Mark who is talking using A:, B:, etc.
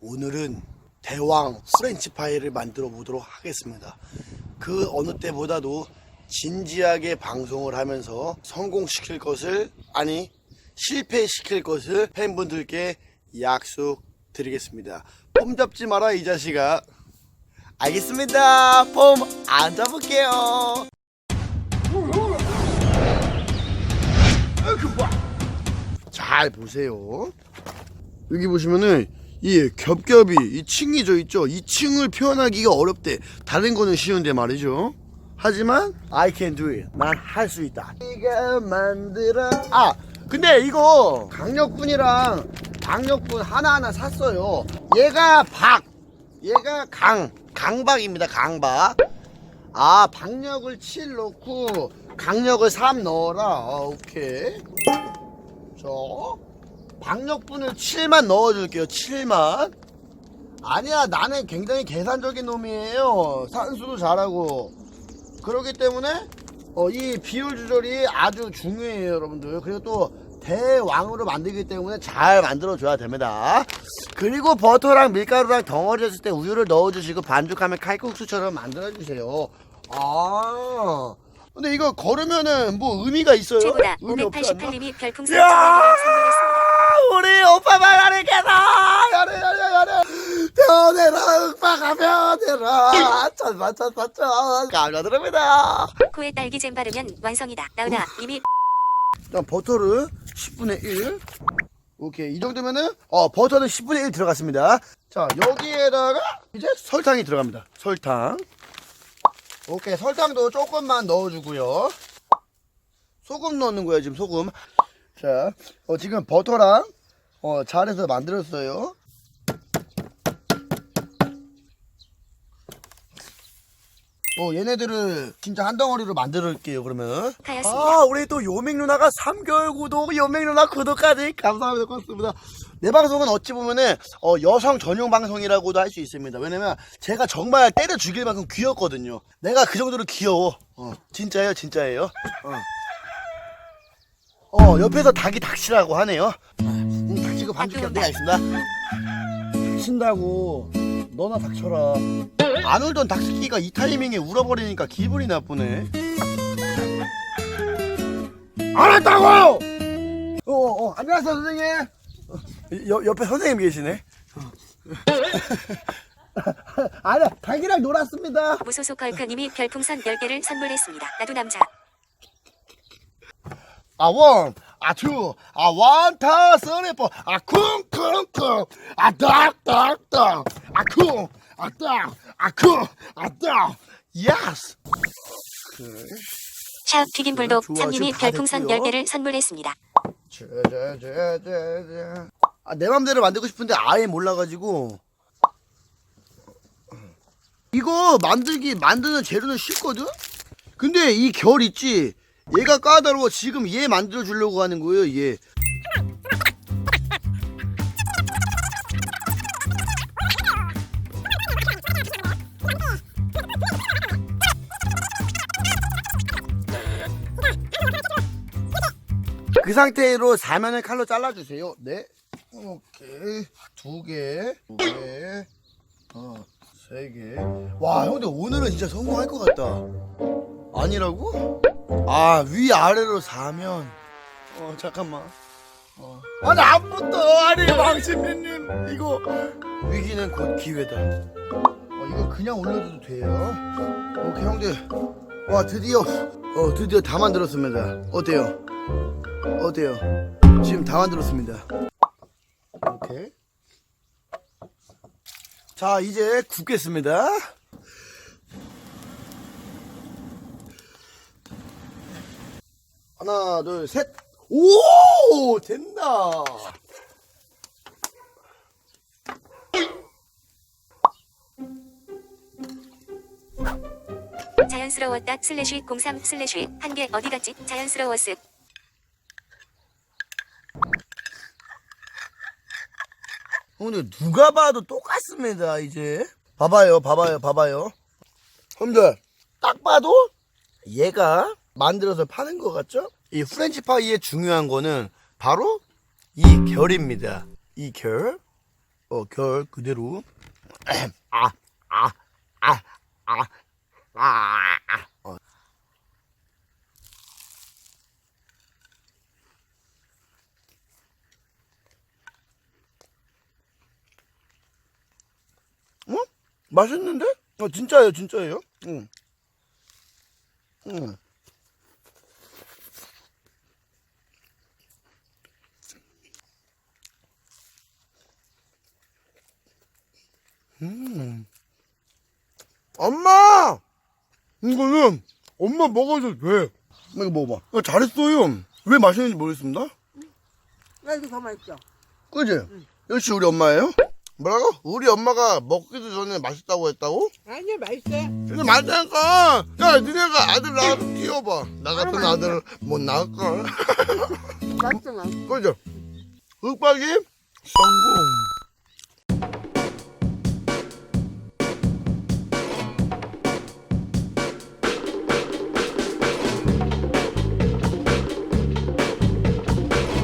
A: 오늘은 대왕 프렌치 파이를 만들어 보도록 하겠습니다. 그 어느 때보다도 진지하게 방송을 하면서 성공시킬 것을 아니 실패시킬 것을 팬분들께 약속드리겠습니다. 폼 잡지 마라 이 자식아. 알겠습니다. 폼 안 잡을게요. 잘 보세요. 여기 보시면은 이 겹겹이 이 층이 져 있죠. 이 층을 표현하기가 어렵대. 다른 거는 쉬운데 말이죠. 하지만 I can do it. 난 할 수 있다. 네가 만들어. 아, 근데 이거 강력분이랑 강력분 하나하나 샀어요. 얘가 박, 얘가 강, 강박입니다. 강박. 아, 박력을 7 넣고 강력을 3 넣어라. 아, 오케이. 자, 박력분을 7만 넣어줄게요. 7만. 아니야, 나는 굉장히 계산적인 놈이에요. 산수도 잘하고. 그렇기 때문에 어, 이 비율 조절이 아주 중요해요, 여러분들. 그리고 또 대왕으로 만들기 때문에 잘 만들어줘야 됩니다. 그리고 버터랑 밀가루랑 덩어리였을 때 우유를 넣어주시고 반죽하면 칼국수처럼 만들어주세요. 아. 근데 이거 걸으면은 뭐 의미가 있어요?
B: 최고다.
A: 의미 없지 않나?
B: 588님이 별풍선
A: 야!
B: 1000개를 선물했습니다.
A: 우리 오빠만 하니까다 야래 야래 야래 변해라 흑마가 변해라. 천만 천만 천 감사드립니다.
B: 코에 딸기잼 바르면 완성이다. 나훈아 이미
A: 자 버터를 10분의 1 오케이 이 정도면은 어 버터는 10분의 1 들어갔습니다. 자 여기에다가 이제 설탕이 들어갑니다. 설탕. 오케이 설탕도 조금만 넣어주고요. 소금 넣는 거예요 지금 소금. 자 어, 지금 버터랑 어, 잘해서 만들었어요 어 얘네들을 진짜 한 덩어리로 만들게요 그러면. 아, 우리 또 요맹 누나가 3개월 구독, 요맹 누나 구독까지 감사합니다. 고맙습니다. 내 방송은 어찌 보면은 어, 여성 전용 방송이라고도 할 수 있습니다. 왜냐면 제가 정말 때려 죽일 만큼 귀엽거든요. 내가 그 정도로 귀여워. 어, 진짜예요, 진짜예요. 어. 어, 옆에서 닭이 닥치라고 하네요. 반죽해. 네, 알겠습니다. 닥친다고. 너나 닥쳐라. 안 울던 닭새끼가 이 타이밍에 울어버리니까 기분이 나쁘네. 알았다고! 어, 어, 안녕하세요, 선생님. 어, 여, 옆에 선생님 계시네. 아니야, 닭이랑 놀았습니다.
B: 무소속 걸크님이 별풍선 10개를 선물했습니다. 나도 남자.
A: 아, 원, 아, 투, 아, 원, 타, 쓰리, 포, 아, 쿵, 쿵, 쿵, 아, 딱, 딱, 딱, 아, 쿵, 아, 딱, 아, 쿵, 아, 딱, 예스!
B: 샵 튀김 불독
A: 좋아,
B: 3님이
A: 지금 다
B: 별풍선
A: 됐고요.
B: 10개를 선물했습니다.
A: 쟤쟤쟤쟤쟤. 아, 내 맘대로 만들고 싶은데 아예 몰라가지고. 이거 만들기, 만드는 재료는 쉽거든? 근데 이 결 있지? 얘가 까다로워. 지금 얘 만들어 주려고 하는 거예요, 얘. 그 상태로 사면을 칼로 잘라주세요. 네. 오케이. 두 개, 두 개, 어, 세 개. 와, 형들 오늘은 진짜 성공할 것 같다. 아니라고? 아, 위 아래로 사면. 어, 잠깐만. 어. 아니, 아무것도 아니, 망신민님. 이거. 위기는 곧 기회다. 어, 이거 그냥 올려줘도 돼요. 오케이, 형들. 와, 드디어. 어, 드디어 다 만들었습니다. 어때요? 어때요? 지금 다 만들었습니다. 오케이. 자, 이제 굽겠습니다. 하나, 둘, 셋. 오! 된다.
B: 자연스러웠다 슬래시 03 슬래시 한 개 어디 갔지? 자연스러웠음.
A: 오늘 누가 봐도 똑같습니다, 이제. 봐봐요, 봐봐요, 봐봐요. 형들, 딱 봐도 얘가 만들어서 파는 것 같죠? 이 프렌치 파이의 중요한 거는 바로 이 결입니다. 이 결. 어, 결 그대로. 아, 아, 아, 아, 아, 아. 어. 어? 맛있는데? 어, 진짜예요, 진짜예요. 응. 응. 음. 엄마! 이거는 엄마 먹어도 돼. 엄마 이거 먹어봐. 이거 잘했어요. 왜 맛있는지 모르겠습니다.
C: 야 이거 더 맛있어.
A: 그지? 역시 우리 엄마예요? 뭐라고? 우리 엄마가 먹기도 전에 맛있다고 했다고?
C: 아니야 맛있어.
A: 근데 맛있다니까! 야, 니네가 아들 낳아서 키워봐. 나 같은 아들 못 낳을걸.
C: 맛있어 맛있어.
A: 그죠? 윽박이 성공.